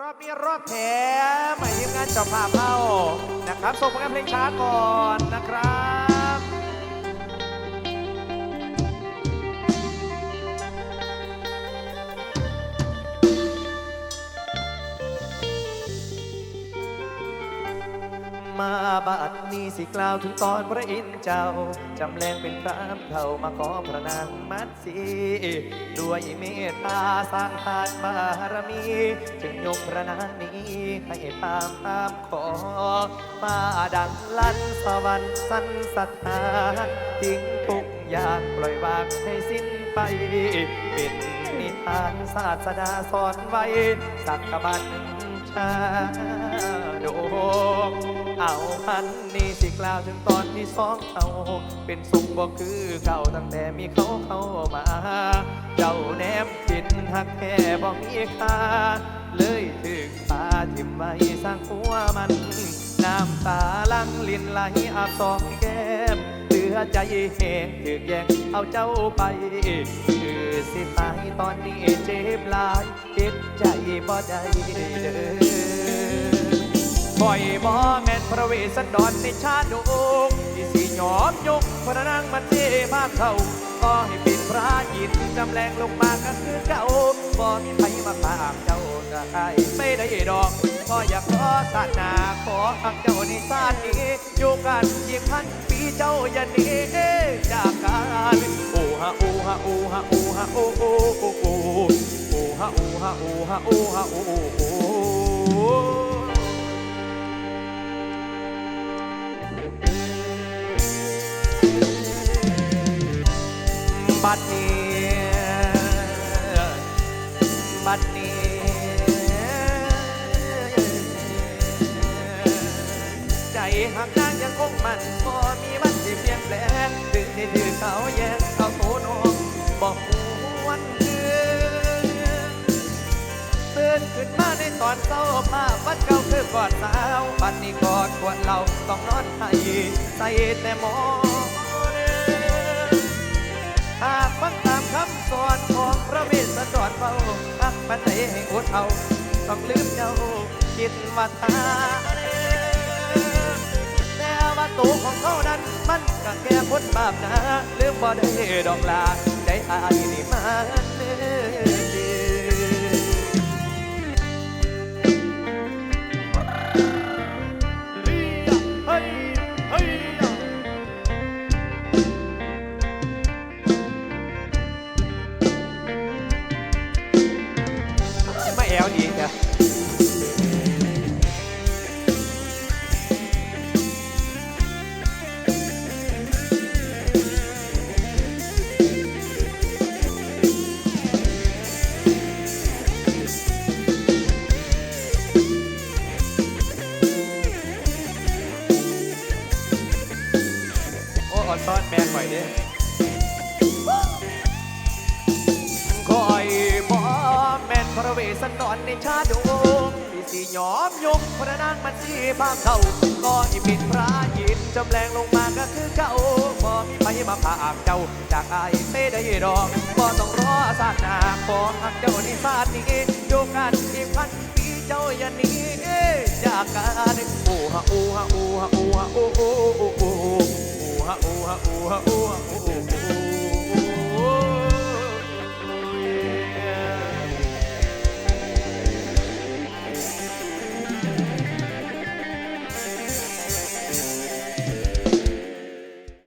รอบนี้รอบแถมหมายทีมงานเจ้าภาพเอานะครับ ส่งผลงานเพลงช้าก่อนนะครับ มาบัดนี้สิกล่าวถึงตอนพระอินทร์เจ้า จำแรงเป็นพระอำเขามาขอพระนางมัดสีด้วยเมตตาสร้างทานบารมี จึงยกพระนางนี้ให้ตามตามขอมาดังลั่นสวรรค์สันสัทธาทิ้งทุกอย่างปล่อยวางให้สิ้นไปเป็นนิทานศาสดาสอนไว้สักบันชา เอาพันนี้สิกล่าวถึงตอนที่สองเขาเป็นสุขบ่คือเก่าตั้งแต่มีเขาเข้ามา เจ้าแนมจิตหักแค่บ่มีค่าเลยถึงตาทิมไว้สร้างหัวมัน น้ำตาลังลินไหลอาบสองแก้มเหลือใจแหงถึกแยงเอาเจ้าไปคือสิตายตอนนี้เจ็บหลายเจ็บใจบ่ได้เด้อบ่อยบ่แม่น พระเวสสันดรในชาดกที่สิยอมยกพระนางมันเทภาเขาก็ให้เป็นพระยินจำแรงลงมาก็คือเก่าบ่มีใครมาปากเจ้าก็ได้ไม่ได้ดอกก็อยากขอศาสนาขอหักเจ้าในชาตินี้อยู่กันยี่พันปีเจ้าอย่าหนีจากกันโอ้ฮะโอ้ฮะโอ้ฮะโอ้ฮะโอ้โอ้โอ้โอ้โอ้ฮะโอ้ฮะโอ้ฮะโอ้ฮะโอ้โอ้ บัดนี้บัดนี้ใจหักนางยังคงมันพอมีวันที่เปลี่ยนแปลงถึงที่ถือเขาแย่งเอาโตนองบอกวันคืนตื่นขึ้นมาในตอนเศร้าภาพวันเก่าคือกอดสาวบัดนี้กอดควรเราต้องนอนไทยใส่แต่หมอน หากฟังตามคำสอนของพระเวสสันดรเฝ้าพักปันใจให้อดเอา ต้องลืมเจ้าคิดว่าทาแต่ว่าตัวของเขานั้นมันก็แค่คนบาปนะลืมบ่ได้ดอกลาใจอายนี่มัน แอลดีนะโอ้ออนซ้อนแม่ข่อยเด้ พระเวสสันดรในชาดงที่สียอมยกพระนางมันสีพามเขาก็อิปิดพระยินจำแรงลงมาก็คือเก่าบ่มีไผมาพากเจ้า จากอายไม่ได้รองบ่ต้องรอสาดนาบอหักเจ้าในชาตินี้โยกันอีกพันปีเจ้าอย่านี้จากกันโอ้ฮะโอ้ฮะโอ้ฮะโอ้ฮะโอ้โอ้โอ้โอ้ฮะโอ้ฮะโอ้ฮะโอ้ฮะโอ้